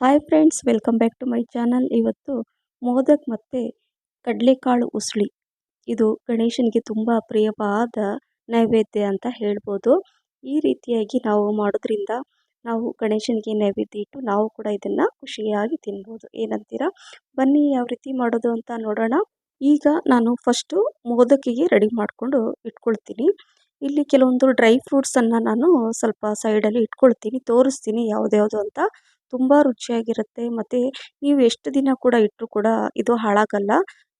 Hi friends welcome back to my channel ಇವತ್ತು ಮೋದಕ್ ಮತ್ತು ಕಡಲೆಕಾಳು ಉಸಳಿ ಇದು ಗಣೇಶನಿಗೆ ತುಂಬ ಪ್ರಿಯವಾದ ನೈವೇದ್ಯ ಅಂತ ಹೇಳ್ಬೋದು. ಈ ರೀತಿಯಾಗಿ ನಾವು ಮಾಡೋದ್ರಿಂದ ನಾವು ಗಣೇಶನಿಗೆ ನೈವೇದ್ಯ ಇಟ್ಟು ನಾವು ಕೂಡ ಇದನ್ನು ಖುಷಿಯಾಗಿ ತಿನ್ಬೋದು. ಏನಂತೀರಾ? ಬನ್ನಿ ಯಾವ ರೀತಿ ಮಾಡೋದು ಅಂತ ನೋಡೋಣ. ಈಗ ನಾನು ಫಸ್ಟು ಮೋದಕಿಗೆ ರೆಡಿ ಮಾಡಿಕೊಂಡು ಇಟ್ಕೊಳ್ತೀನಿ. ಇಲ್ಲಿ ಕೆಲವೊಂದು ಡ್ರೈ ಫ್ರೂಟ್ಸನ್ನು ನಾನು ಸ್ವಲ್ಪ ಸೈಡಲ್ಲಿ ಇಟ್ಕೊಳ್ತೀನಿ, ತೋರಿಸ್ತೀನಿ ಯಾವುದ್ಯಾವುದು ಅಂತ. ತುಂಬ ರುಚಿಯಾಗಿರುತ್ತೆ. ಮತ್ತು ನೀವು ಎಷ್ಟು ದಿನ ಕೂಡ ಇಟ್ಟರೂ ಕೂಡ ಇದು ಹಾಳಾಗಲ್ಲ.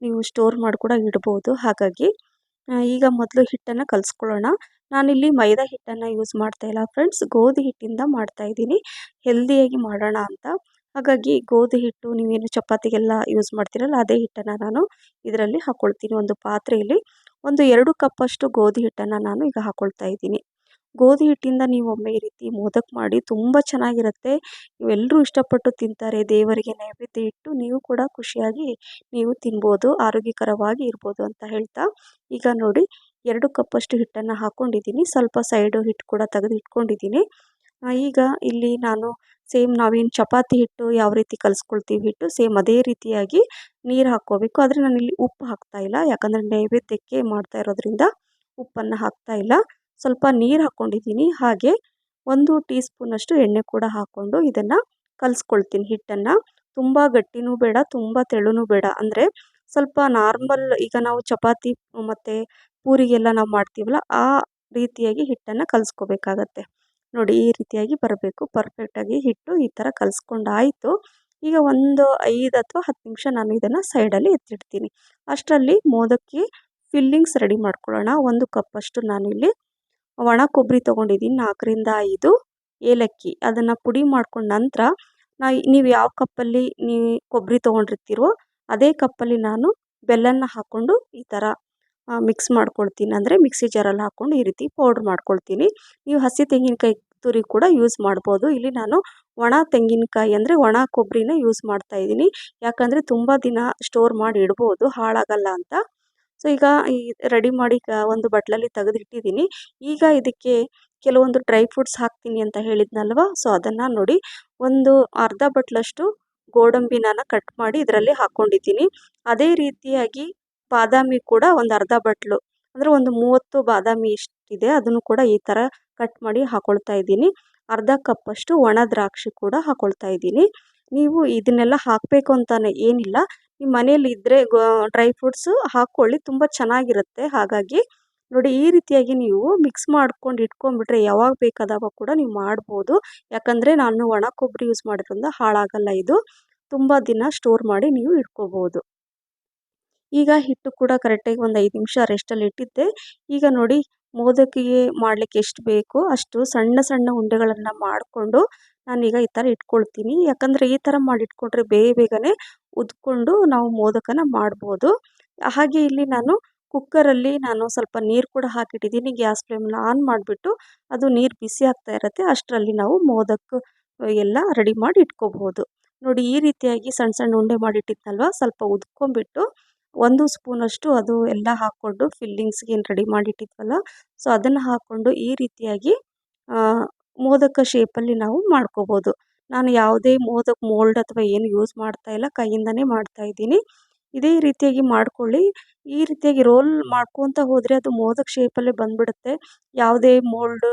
ನೀವು ಸ್ಟೋರ್ ಮಾಡಿ ಕೂಡ ಇಡ್ಬೋದು. ಹಾಗಾಗಿ ಈಗ ಮೊದಲು ಹಿಟ್ಟನ್ನು ಕಲಿಸ್ಕೊಳ್ಳೋಣ. ನಾನಿಲ್ಲಿ ಮೈದಾ ಹಿಟ್ಟನ್ನು ಯೂಸ್ ಮಾಡ್ತಾಯಿಲ್ಲ ಫ್ರೆಂಡ್ಸ್ ಗೋಧಿ ಹಿಟ್ಟಿಂದ ಮಾಡ್ತಾಯಿದ್ದೀನಿ ಹೆಲ್ದಿಯಾಗಿ ಮಾಡೋಣ ಅಂತ. ಹಾಗಾಗಿ ಗೋಧಿ ಹಿಟ್ಟು, ನೀವೇನು ಚಪಾತಿಗೆಲ್ಲ ಯೂಸ್ ಮಾಡ್ತೀರಲ್ಲ, ಅದೇ ಹಿಟ್ಟನ್ನು ನಾನು ಇದರಲ್ಲಿ ಹಾಕ್ಕೊಳ್ತೀನಿ ಒಂದು ಪಾತ್ರೆಯಲ್ಲಿ ಒಂದು ಎರಡು ಕಪ್ಪಷ್ಟು ಗೋಧಿ ಹಿಟ್ಟನ್ನು ನಾನು ಈಗ ಹಾಕ್ಕೊಳ್ತಾ ಇದ್ದೀನಿ. ಗೋಧಿ ಹಿಟ್ಟಿಂದ ನೀವು ಒಮ್ಮೆ ಈ ರೀತಿ ಮೋದಕ್ ಮಾಡಿ ತುಂಬ ಚೆನ್ನಾಗಿರುತ್ತೆ. ಎಲ್ಲರೂ ಇಷ್ಟಪಟ್ಟು ತಿಂತಾರೆ, ದೇವರಿಗೆ ನೈವೇದ್ಯ ಇಟ್ಟು ನೀವು ಕೂಡ ಖುಷಿಯಾಗಿ ನೀವು ತಿನ್ಬೋದು, ಆರೋಗ್ಯಕರವಾಗಿ ಇರ್ಬೋದು ಅಂತ ಹೇಳ್ತಾ. ಈಗ ನೋಡಿ, ಎರಡು ಕಪ್ಪಷ್ಟು ಹಿಟ್ಟನ್ನು ಹಾಕ್ಕೊಂಡಿದ್ದೀನಿ ಸ್ವಲ್ಪ ಸೈಡು ಹಿಟ್ಟು ಕೂಡ ತೆಗೆದು ಇಟ್ಕೊಂಡಿದ್ದೀನಿ. ಈಗ ಇಲ್ಲಿ ನಾನು ಸೇಮ್ ನಾವೇನು ಚಪಾತಿ ಹಿಟ್ಟು ಯಾವ ರೀತಿ ಕಲಿಸ್ಕೊಳ್ತೀವಿ ಹಿಟ್ಟು, ಸೇಮ್ ಅದೇ ರೀತಿಯಾಗಿ ನೀರು ಹಾಕ್ಕೋಬೇಕು. ಆದರೆ ನಾನಿಲ್ಲಿ ಉಪ್ಪು ಹಾಕ್ತಾ ಇಲ್ಲ. ಯಾಕಂದರೆ ನೈವೇದ್ಯಕ್ಕೆ ಮಾಡ್ತಾ ಇರೋದ್ರಿಂದ ಉಪ್ಪನ್ನು ಹಾಕ್ತಾ ಇಲ್ಲ. ಸ್ವಲ್ಪ ನೀರು ಹಾಕ್ಕೊಂಡಿದ್ದೀನಿ ಹಾಗೆ ಒಂದು ಟೀ ಸ್ಪೂನಷ್ಟು ಎಣ್ಣೆ ಕೂಡ ಹಾಕ್ಕೊಂಡು ಇದನ್ನು ಕಲಿಸ್ಕೊಳ್ತೀನಿ ಹಿಟ್ಟನ್ನು. ತುಂಬ ಗಟ್ಟಿನೂ ಬೇಡ, ತುಂಬ ತೆಳುನೂ ಬೇಡ. ಅಂದರೆ ಸ್ವಲ್ಪ ನಾರ್ಮಲ್ ಈಗ ನಾವು ಚಪಾತಿ ಮತ್ತು ಪೂರಿಗೆಲ್ಲ ನಾವು ಮಾಡ್ತೀವಲ್ಲ, ಆ ರೀತಿಯಾಗಿ ಹಿಟ್ಟನ್ನು ಕಲಿಸ್ಕೋಬೇಕಾಗತ್ತೆ. ನೋಡಿ ಈ ರೀತಿಯಾಗಿ ಬರಬೇಕು. ಪರ್ಫೆಕ್ಟಾಗಿ ಹಿಟ್ಟು ಈ ಥರ ಕಲಿಸ್ಕೊಂಡಾಯಿತು. ಈಗ ಒಂದು ಐದು ಅಥವಾ ಹತ್ತು ನಿಮಿಷ ನಾನು ಇದನ್ನು ಸೈಡಲ್ಲಿ ಎತ್ತಿಡ್ತೀನಿ. ಅಷ್ಟರಲ್ಲಿ ಮೋದಕ್ಕೆ ಫಿಲ್ಲಿಂಗ್ಸ್ ರೆಡಿ ಮಾಡ್ಕೊಳ್ಳೋಣ. ಒಂದು ಕಪ್ಪಷ್ಟು ನಾನಿಲ್ಲಿ ಒಣ ಕೊಬ್ಬರಿ ತೊಗೊಂಡಿದ್ದೀನಿ ನಾಲ್ಕರಿಂದ ಐದು ಏಲಕ್ಕಿ. ಅದನ್ನು ಪುಡಿ ಮಾಡ್ಕೊಂಡ ನಂತರ ನಾ ನೀವು ಯಾವ ಕಪ್ಪಲ್ಲಿ ನೀ ಕೊಬ್ಬರಿ ತೊಗೊಂಡಿರ್ತೀರೋ ಅದೇ ಕಪ್ಪಲ್ಲಿ ನಾನು ಬೆಲ್ಲನ ಹಾಕ್ಕೊಂಡು ಈ ಥರ ಮಿಕ್ಸ್ ಮಾಡ್ಕೊಳ್ತೀನಿ. ಅಂದರೆ ಮಿಕ್ಸಿ ಜಾರಲ್ಲಿ ಹಾಕ್ಕೊಂಡು ಈ ರೀತಿ ಪೌಡ್ರ್ ಮಾಡ್ಕೊಳ್ತೀನಿ. ನೀವು ಹಸಿ ತೆಂಗಿನಕಾಯಿ ತುರಿ ಕೂಡ ಯೂಸ್ ಮಾಡ್ಬೋದು. ಇಲ್ಲಿ ನಾನು ಒಣ ತೆಂಗಿನಕಾಯಿ ಅಂದರೆ ಒಣ ಕೊಬ್ಬರಿನ ಯೂಸ್ ಮಾಡ್ತಾ ಇದ್ದೀನಿ. ಯಾಕಂದರೆ ತುಂಬ ದಿನ ಸ್ಟೋರ್ ಮಾಡಿ ಇಡ್ಬೋದು, ಹಾಳಾಗಲ್ಲ ಅಂತ. ಸೊ, ಈಗ ಈ ರೆಡಿ ಮಾಡಿ ಒಂದು ಬಟ್ಲಲ್ಲಿ ತೆಗೆದಿಟ್ಟಿದ್ದೀನಿ. ಈಗ ಇದಕ್ಕೆ ಕೆಲವೊಂದು ಡ್ರೈ ಫ್ರೂಟ್ಸ್ ಹಾಕ್ತೀನಿ ಅಂತ ಹೇಳಿದ್ನಲ್ವ? ಸೊ, ಅದನ್ನು ನೋಡಿ, ಒಂದು ಅರ್ಧ ಬಟ್ಲಷ್ಟು ಗೋಡಂಬಿನ ಕಟ್ ಮಾಡಿ ಇದರಲ್ಲಿ ಹಾಕ್ಕೊಂಡಿದ್ದೀನಿ ಅದೇ ರೀತಿಯಾಗಿ ಬಾದಾಮಿ ಕೂಡ ಒಂದು ಅರ್ಧ ಬಟ್ಲು, ಅಂದರೆ ಒಂದು ಮೂವತ್ತು ಬಾದಾಮಿ ಇಷ್ಟಿದೆ, ಅದನ್ನು ಕೂಡ ಈ ಥರ ಕಟ್ ಮಾಡಿ ಹಾಕ್ಕೊಳ್ತಾ ಇದ್ದೀನಿ. ಅರ್ಧ ಕಪ್ಪಷ್ಟು ಒಣ ದ್ರಾಕ್ಷಿ ಕೂಡ ಹಾಕ್ಕೊಳ್ತಾ ಇದ್ದೀನಿ. ನೀವು ಇದನ್ನೆಲ್ಲ ಹಾಕಬೇಕು ಅಂತಲೇ ಏನಿಲ್ಲ. ನಿಮ್ಮ ಮನೇಲಿ ಇದ್ದರೆ ಡ್ರೈ ಫ್ರೂಟ್ಸು ಹಾಕ್ಕೊಳ್ಳಿ ತುಂಬ ಚೆನ್ನಾಗಿರುತ್ತೆ. ಹಾಗಾಗಿ ನೋಡಿ, ಈ ರೀತಿಯಾಗಿ ನೀವು ಮಿಕ್ಸ್ ಮಾಡ್ಕೊಂಡು ಇಟ್ಕೊಂಡ್ಬಿಟ್ರೆ ಯಾವಾಗ ಬೇಕಾದಾಗ ಕೂಡ ನೀವು ಮಾಡ್ಬೋದು. ಯಾಕಂದರೆ ನಾನು ಒಣ ಕೊಬ್ಬರಿ ಯೂಸ್ ಮಾಡೋದ್ರಿಂದ ಹಾಳಾಗಲ್ಲ ಇದು. ತುಂಬ ದಿನ ಸ್ಟೋರ್ ಮಾಡಿ ನೀವು ಇಟ್ಕೋಬೋದು. ಈಗ ಹಿಟ್ಟು ಕೂಡ ಕರೆಕ್ಟಾಗಿ ಒಂದು ಐದು ನಿಮಿಷ ರೆಸ್ಟಲ್ಲಿ ಇಟ್ಟಿದ್ದೆ. ಈಗ ನೋಡಿ, ಮೋದಕಿಗೆ ಮಾಡಲಿಕ್ಕೆ ಎಷ್ಟು ಬೇಕು ಅಷ್ಟು ಸಣ್ಣ ಸಣ್ಣ ಉಂಡೆಗಳನ್ನು ಮಾಡಿಕೊಂಡು ನಾನೀಗ ಈ ಥರ ಇಟ್ಕೊಳ್ತೀನಿ. ಯಾಕಂದರೆ ಈ ಥರ ಮಾಡಿ ಇಟ್ಕೊಂಡ್ರೆ ಬೇಗ ಬೇಗನೆ ಉದ್ಕೊಂಡು ನಾವು ಮೋದಕನ ಮಾಡ್ಬೋದು. ಹಾಗೆ ಇಲ್ಲಿ ನಾನು ಕುಕ್ಕರಲ್ಲಿ ನಾನು ಸ್ವಲ್ಪ ನೀರು ಕೂಡ ಹಾಕಿಟ್ಟಿದ್ದೀನಿ. ಗ್ಯಾಸ್ ಫ್ಲೇಮ್ನ ಆನ್ ಮಾಡಿಬಿಟ್ಟು ಅದು ನೀರು ಬಿಸಿ ಆಗ್ತಾ ಇರುತ್ತೆ. ಅಷ್ಟರಲ್ಲಿ ನಾವು ಮೋದಕ ಎಲ್ಲ ರೆಡಿ ಮಾಡಿ ಇಟ್ಕೋಬೋದು. ನೋಡಿ ಈ ರೀತಿಯಾಗಿ ಸಣ್ಣ ಸಣ್ಣ ಉಂಡೆ ಮಾಡಿಟ್ಟಿದ್ನಲ್ವ? ಸ್ವಲ್ಪ ಉದ್ಕೊಂಡ್ಬಿಟ್ಟು ಒಂದು ಸ್ಪೂನಷ್ಟು ಅದು ಎಲ್ಲ ಹಾಕ್ಕೊಂಡು ಫಿಲ್ಲಿಂಗ್ಸ್ಗೆ ಏನು ರೆಡಿ ಮಾಡಿಟ್ಟಿದ್ವಲ್ಲ? ಸೊ ಅದನ್ನು ಹಾಕ್ಕೊಂಡು ಈ ರೀತಿಯಾಗಿ ಮೋದಕ ಶೇಪಲ್ಲಿ ನಾವು ಮಾಡ್ಕೋಬೋದು. ನಾನು ಯಾವುದೇ ಮೋದಕ ಮೋಲ್ಡ್ ಅಥವಾ ಏನು ಯೂಸ್ ಮಾಡ್ತಾ ಇಲ್ಲ, ಕೈಯಿಂದನೇ ಮಾಡ್ತಾಯಿದ್ದೀನಿ ಇದೇ ರೀತಿಯಾಗಿ ಮಾಡ್ಕೊಳ್ಳಿ. ಈ ರೀತಿಯಾಗಿ ರೋಲ್ ಮಾಡ್ಕೊತ ಹೋದರೆ ಅದು ಮೋದಕ ಶೇಪಲ್ಲೇ ಬಂದುಬಿಡುತ್ತೆ. ಯಾವುದೇ ಮೋಲ್ಡ್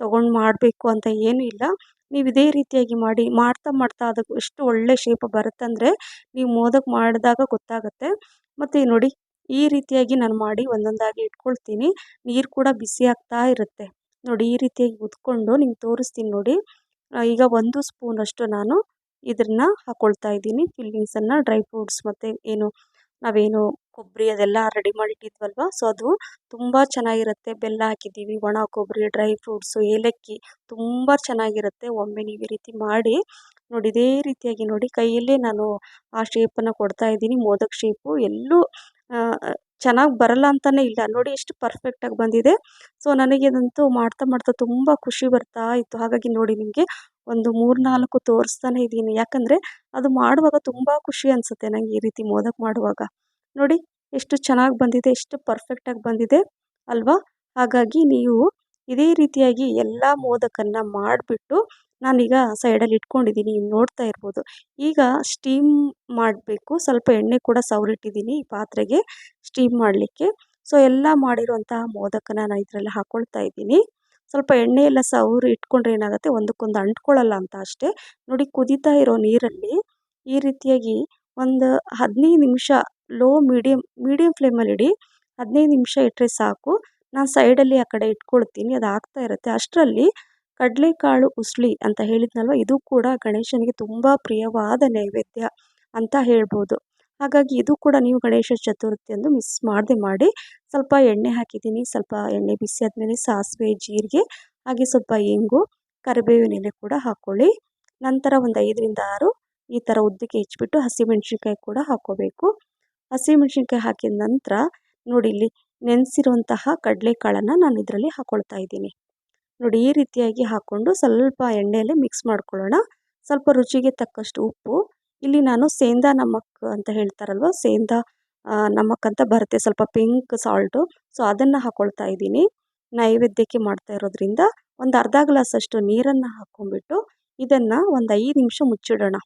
ತೊಗೊಂಡು ಮಾಡಬೇಕು ಅಂತ ಏನೂ ಇಲ್ಲ. ನೀವು ಇದೇ ರೀತಿಯಾಗಿ ಮಾಡಿ, ಮಾಡ್ತಾ ಮಾಡ್ತಾ ಅದಕ್ಕೆ ಎಷ್ಟು ಒಳ್ಳೆ ಶೇಪ್ ಬರುತ್ತಂದರೆ ನೀವು ಮೋದಕ ಮಾಡಿದಾಗ ಗೊತ್ತಾಗುತ್ತೆ. ಮತ್ತು ನೋಡಿ, ಈ ರೀತಿಯಾಗಿ ನಾನು ಮಾಡಿ ಒಂದೊಂದಾಗಿ ಇಟ್ಕೊಳ್ತೀನಿ. ನೀರು ಕೂಡ ಬಿಸಿ ಆಗ್ತಾ ಇರುತ್ತೆ. ನೋಡಿ ಈ ರೀತಿಯಾಗಿ ಉದ್ಕೊಂಡು ನಿಮ್ಗೆ ತೋರಿಸ್ತೀನಿ ನೋಡಿ. ಈಗ ಒಂದು ಸ್ಪೂನಷ್ಟು ನಾನು ಇದನ್ನು ಹಾಕ್ಕೊಳ್ತಾ ಇದ್ದೀನಿ. ಫಿಲ್ಲಿಂಗ್ಸನ್ನು, ಡ್ರೈ ಫ್ರೂಟ್ಸ್ ಮತ್ತು ಏನು, ನಾವೇನು ಕೊಬ್ಬರಿ ಅದೆಲ್ಲ ರೆಡಿ ಮಾಡಿಟ್ಟಿದ್ವಲ್ವ? ಸೊ, ಅದು ತುಂಬ ಚೆನ್ನಾಗಿರುತ್ತೆ. ಬೆಲ್ಲ ಹಾಕಿದ್ದೀವಿ, ಒಣ ಕೊಬ್ಬರಿ, ಡ್ರೈ ಫ್ರೂಟ್ಸು, ಏಲಕ್ಕಿ ತುಂಬ ಚೆನ್ನಾಗಿರುತ್ತೆ. ಒಮ್ಮೆ ನೀವು ಈ ರೀತಿ ಮಾಡಿ ನೋಡಿ, ಇದೇ ರೀತಿಯಾಗಿ ನೋಡಿ. ಕೈಯಲ್ಲೇ ನಾನು ಆ ಶೇಪನ್ನು ಕೊಡ್ತಾ ಇದ್ದೀನಿ. ಮೋದಕ್ ಶೇಪು ಎಲ್ಲೂ ಚೆನ್ನಾಗಿ ಬರಲ್ಲ ಅಂತಲೇ ಇಲ್ಲ. ನೋಡಿ ಎಷ್ಟು ಪರ್ಫೆಕ್ಟಾಗಿ ಬಂದಿದೆ. ಸೊ ನನಗೆ ಇದಂತೂ ಮಾಡ್ತಾ ಮಾಡ್ತಾ ತುಂಬ ಖುಷಿ ಬರ್ತಾ ಇತ್ತು. ಹಾಗಾಗಿ ನೋಡಿ ನಿಮಗೆ ಒಂದು ಮೂರು ನಾಲ್ಕು ತೋರಿಸ್ತಾನೆ ಇದ್ದೀನಿ. ಯಾಕಂದರೆ ಅದು ಮಾಡುವಾಗ ತುಂಬ ಖುಷಿ ಅನಿಸುತ್ತೆ ನನಗೆ ಈ ರೀತಿ ಮೋದಕ ಮಾಡುವಾಗ. ನೋಡಿ ಎಷ್ಟು ಚೆನ್ನಾಗಿ ಬಂದಿದೆ, ಎಷ್ಟು ಪರ್ಫೆಕ್ಟಾಗಿ ಬಂದಿದೆ ಅಲ್ವಾ? ಹಾಗಾಗಿ ನೀವು ಇದೇ ರೀತಿಯಾಗಿ ಎಲ್ಲ ಮೋದಕನ್ನು ಮಾಡಿಬಿಟ್ಟು ನಾನೀಗ ಸೈಡಲ್ಲಿ ಇಟ್ಕೊಂಡಿದ್ದೀನಿ ನೋಡ್ತಾ ಇರ್ಬೋದು. ಈಗ ಸ್ಟೀಮ್ ಮಾಡಬೇಕು. ಸ್ವಲ್ಪ ಎಣ್ಣೆ ಕೂಡ ಸವರಿಟ್ಟಿದ್ದೀನಿ ಈ ಪಾತ್ರೆಗೆ ಸ್ಟೀಮ್ ಮಾಡಲಿಕ್ಕೆ. ಸೊ ಎಲ್ಲ ಮಾಡಿರುವಂತಹ ಮೋದಕನ ನಾನು ಇದರಲ್ಲಿ ಹಾಕ್ಕೊಳ್ತಾ ಇದ್ದೀನಿ. ಸ್ವಲ್ಪ ಎಣ್ಣೆ ಎಲ್ಲ ಸವರಿ ಇಟ್ಕೊಂಡ್ರೆ ಏನಾಗುತ್ತೆ, ಒಂದಕ್ಕೊಂದು ಅಂಟ್ಕೊಳ್ಳಲ್ಲ ಅಂತ ಅಷ್ಟೇ. ನೋಡಿ, ಕುದೀತಾ ಇರೋ ನೀರಲ್ಲಿ ಈ ರೀತಿಯಾಗಿ ಒಂದು ಹದಿನೈದು ನಿಮಿಷ ಲೋ ಮೀಡಿಯಮ್ ಮೀಡಿಯಮ್ ಫ್ಲೇಮಲ್ಲಿ ಇಡಿ. ಹದಿನೈದು ನಿಮಿಷ ಇಟ್ಟರೆ ಸಾಕು. ನಾನು ಸೈಡಲ್ಲಿ ಆ ಕಡೆ ಇಟ್ಕೊಳ್ತೀನಿ. ಅದು ಆಗ್ತಾ ಇರುತ್ತೆ. ಅಷ್ಟರಲ್ಲಿ ಕಡಲೆಕಾಳು ಉಸ್ಲಿ ಅಂತ ಹೇಳಿದ್ನಲ್ವ? ಇದು ಕೂಡ ಗಣೇಶನಿಗೆ ತುಂಬ ಪ್ರಿಯವಾದ ನೈವೇದ್ಯ ಅಂತ ಹೇಳ್ಬೋದು. ಹಾಗಾಗಿ ಇದು ಕೂಡ ನೀವು ಗಣೇಶ ಚತುರ್ಥಿ ಎಂದು ಮಿಸ್ ಮಾಡದೆ ಮಾಡಿ, ಸ್ವಲ್ಪ ಎಣ್ಣೆ ಹಾಕಿದ್ದೀನಿ, ಸ್ವಲ್ಪ ಎಣ್ಣೆ ಬಿಸಿ ಆದಮೇಲೆ ಸಾಸಿವೆ, ಜೀರಿಗೆ, ಹಾಗೆ ಸ್ವಲ್ಪ ಇಂಗು, ಕರಿಬೇವಿನ ಎಲೆ ಕೂಡ ಹಾಕ್ಕೊಳ್ಳಿ ನಂತರ ಒಂದು ಐದರಿಂದ ಆರು ಈ ಥರ ಉದ್ದಕ್ಕೆ ಹೆಚ್ಚಿಬಿಟ್ಟು ಹಸಿಮೆಣ್ಸಿನ್ಕಾಯಿ ಕೂಡ ಹಾಕ್ಕೋಬೇಕು ಹಸಿಮೆಣ್ಸಿನ್ಕಾಯಿ ಹಾಕಿದ ನಂತರ ನೋಡಿ ಇಲ್ಲಿ ನೆನೆಸಿರುವಂತಹ ಕಡಲೆಕಾಳನ್ನು ನಾನು ಇದರಲ್ಲಿ ಹಾಕ್ಕೊಳ್ತಾ ಇದ್ದೀನಿ. ನೋಡಿ, ಈ ರೀತಿಯಾಗಿ ಹಾಕ್ಕೊಂಡು ಸ್ವಲ್ಪ ಎಣ್ಣೆಯಲ್ಲಿ ಮಿಕ್ಸ್ ಮಾಡ್ಕೊಳ್ಳೋಣ. ಸ್ವಲ್ಪ ರುಚಿಗೆ ತಕ್ಕಷ್ಟು ಉಪ್ಪು. ಇಲ್ಲಿ ನಾನು ಸೇಂದಾ ನಮಕ್ ಅಂತ ಹೇಳ್ತಾರಲ್ವ, ಸೇಂದಾ ನಮಕ್ ಅಂತ ಬರುತ್ತೆ. ಸ್ವಲ್ಪ ಪಿಂಕ್ ಸಾಲ್ಟು ಸೊ ಅದನ್ನು ಹಾಕ್ಕೊಳ್ತಾ ಇದ್ದೀನಿ. ನೈವೇದ್ಯಕ್ಕೆ ಮಾಡ್ತಾ ಇರೋದ್ರಿಂದ ಒಂದು ಅರ್ಧ ಗ್ಲಾಸಷ್ಟು ನೀರನ್ನು ಹಾಕ್ಕೊಂಡ್ಬಿಟ್ಟು ಇದನ್ನು ಒಂದು ಐದು ನಿಮಿಷ ಮುಚ್ಚಿಡೋಣ.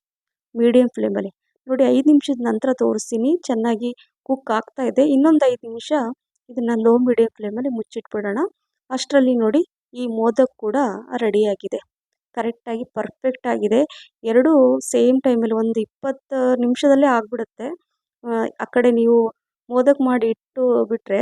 ಮೀಡಿಯಂ ಫ್ಲೇಮಲ್ಲಿ ನೋಡಿ, ಐದು ನಿಮಿಷದ ನಂತರ ತೋರಿಸ್ತೀನಿ. ಚೆನ್ನಾಗಿ ಕುಕ್ ಆಗ್ತಾ ಇದೆ. ಇನ್ನೊಂದು ಐದು ನಿಮಿಷ ಇದನ್ನು ಲೋ ಮೀಡಿಯಂ ಫ್ಲೇಮಲ್ಲಿ ಮುಚ್ಚಿಟ್ಬಿಡೋಣ. ಅಷ್ಟರಲ್ಲಿ ನೋಡಿ ಈ ಮೋದಕ್ ಕೂಡ ರೆಡಿಯಾಗಿದೆ. ಕರೆಕ್ಟಾಗಿ ಪರ್ಫೆಕ್ಟಾಗಿದೆ ಎರಡೂ ಸೇಮ್ ಟೈಮಲ್ಲಿ ಒಂದು ಇಪ್ಪತ್ತು ನಿಮಿಷದಲ್ಲೇ ಆಗಿಬಿಡುತ್ತೆ. ಆ ಕಡೆ ನೀವು ಮೋದಕ್ ಮಾಡಿ ಇಟ್ಟು ಬಿಟ್ಟರೆ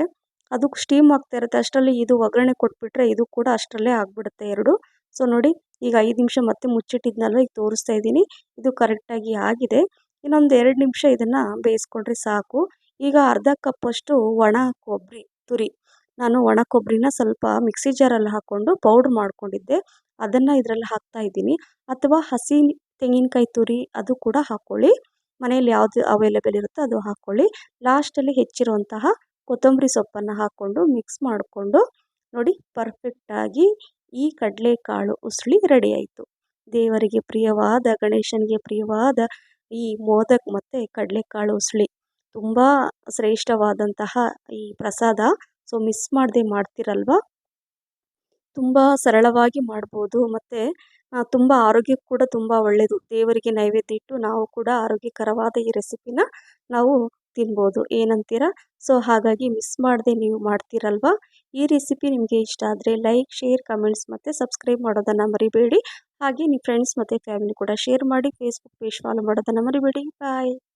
ಅದು ಸ್ಟೀಮ್ ಆಗ್ತಾ ಇರುತ್ತೆ. ಅಷ್ಟರಲ್ಲಿ ಇದು ಒಗ್ಗರಣೆ ಕೊಟ್ಬಿಟ್ರೆ ಇದು ಕೂಡ ಅಷ್ಟರಲ್ಲೇ ಆಗಿಬಿಡುತ್ತೆ ಎರಡು. ಸೊ, ನೋಡಿ, ಈಗ ಐದು ನಿಮಿಷ ಮತ್ತೆ ಮುಚ್ಚಿಟ್ಟಿದ್ನಲ್ವ? ಈಗ ತೋರಿಸ್ತಾ ಇದ್ದೀನಿ. ಇದು ಕರೆಕ್ಟಾಗಿ ಆಗಿದೆ. ಇನ್ನೊಂದು ಎರಡು ನಿಮಿಷ ಇದನ್ನು ಬೇಯಿಸ್ಕೊಂಡ್ರೆ ಸಾಕು. ಈಗ ಅರ್ಧ ಕಪ್ಪಷ್ಟು ಒಣ ಕೊಬ್ಬರಿ, ತುರಿ ನಾನು ಒಣ ಕೊಬ್ಬರಿನ ಸ್ವಲ್ಪ ಮಿಕ್ಸಿ ಜಾರಲ್ಲಿ ಹಾಕ್ಕೊಂಡು ಪೌಡ್ರ್ ಮಾಡ್ಕೊಂಡಿದ್ದೆ. ಅದನ್ನು ಇದರಲ್ಲಿ ಹಾಕ್ತಾ ಇದ್ದೀನಿ. ಅಥವಾ ಹಸಿ ತೆಂಗಿನಕಾಯಿ ತುರಿ ಅದು ಕೂಡ ಹಾಕ್ಕೊಳ್ಳಿ ಮನೆಯಲ್ಲಿ ಯಾವುದು ಅವೈಲೇಬಲ್ ಇರುತ್ತೋ ಅದು ಹಾಕ್ಕೊಳ್ಳಿ ಲಾಸ್ಟಲ್ಲಿ ಹೆಚ್ಚಿರುವಂತಹ ಕೊತ್ತಂಬರಿ ಸೊಪ್ಪನ್ನು ಹಾಕ್ಕೊಂಡು ಮಿಕ್ಸ್ ಮಾಡಿಕೊಂಡು ನೋಡಿ ಪರ್ಫೆಕ್ಟಾಗಿ ಈ ಕಡಲೆಕಾಳು ಉಸುಳಿ ರೆಡಿ ಆಯಿತು. ದೇವರಿಗೆ ಪ್ರಿಯವಾದ, ಗಣೇಶನಿಗೆ ಪ್ರಿಯವಾದ ಈ ಮೋದಕ್ ಮತ್ತು ಕಡಲೆಕಾಳು ಉಸುಳಿ ತುಂಬ ಶ್ರೇಷ್ಠವಾದಂತಹ ಈ ಪ್ರಸಾದ. ಸೊ ಮಿಸ್ ಮಾಡದೆ ಮಾಡ್ತಿರಲ್ವ? ತುಂಬ ಸರಳವಾಗಿ ಮಾಡ್ಬೋದು. ಮತ್ತು ತುಂಬ ಆರೋಗ್ಯಕ್ಕೆ ಕೂಡ ತುಂಬ ಒಳ್ಳೆಯದು ದೇವರಿಗೆ ನೈವೇದ್ಯ ಇಟ್ಟು ನಾವು ಕೂಡ ಆರೋಗ್ಯಕರವಾದ ಈ ರೆಸಿಪಿನ ನಾವು ತಿನ್ಬೋದು. ಏನಂತೀರ? ಸೊ ಹಾಗಾಗಿ ಮಿಸ್ ಮಾಡದೆ ನೀವು ಮಾಡ್ತೀರಲ್ವ? ಈ ರೆಸಿಪಿ ನಿಮಗೆ ಇಷ್ಟ ಆದರೆ ಲೈಕ್ ಶೇರ್ ಕಮೆಂಟ್ಸ್ ಮತ್ತು ಸಬ್ಸ್ಕ್ರೈಬ್ ಮಾಡೋದನ್ನು ಮರಿಬೇಡಿ. ಹಾಗೆ ನಿಮ್ಮ ಫ್ರೆಂಡ್ಸ್ ಮತ್ತು ಫ್ಯಾಮಿಲಿ ಕೂಡ ಶೇರ್ ಮಾಡಿ ಫೇಸ್ಬುಕ್ ಪೇಜ್ ಫಾಲೋ ಮಾಡೋದನ್ನು ಮರಿಬೇಡಿ. ಬಾಯ್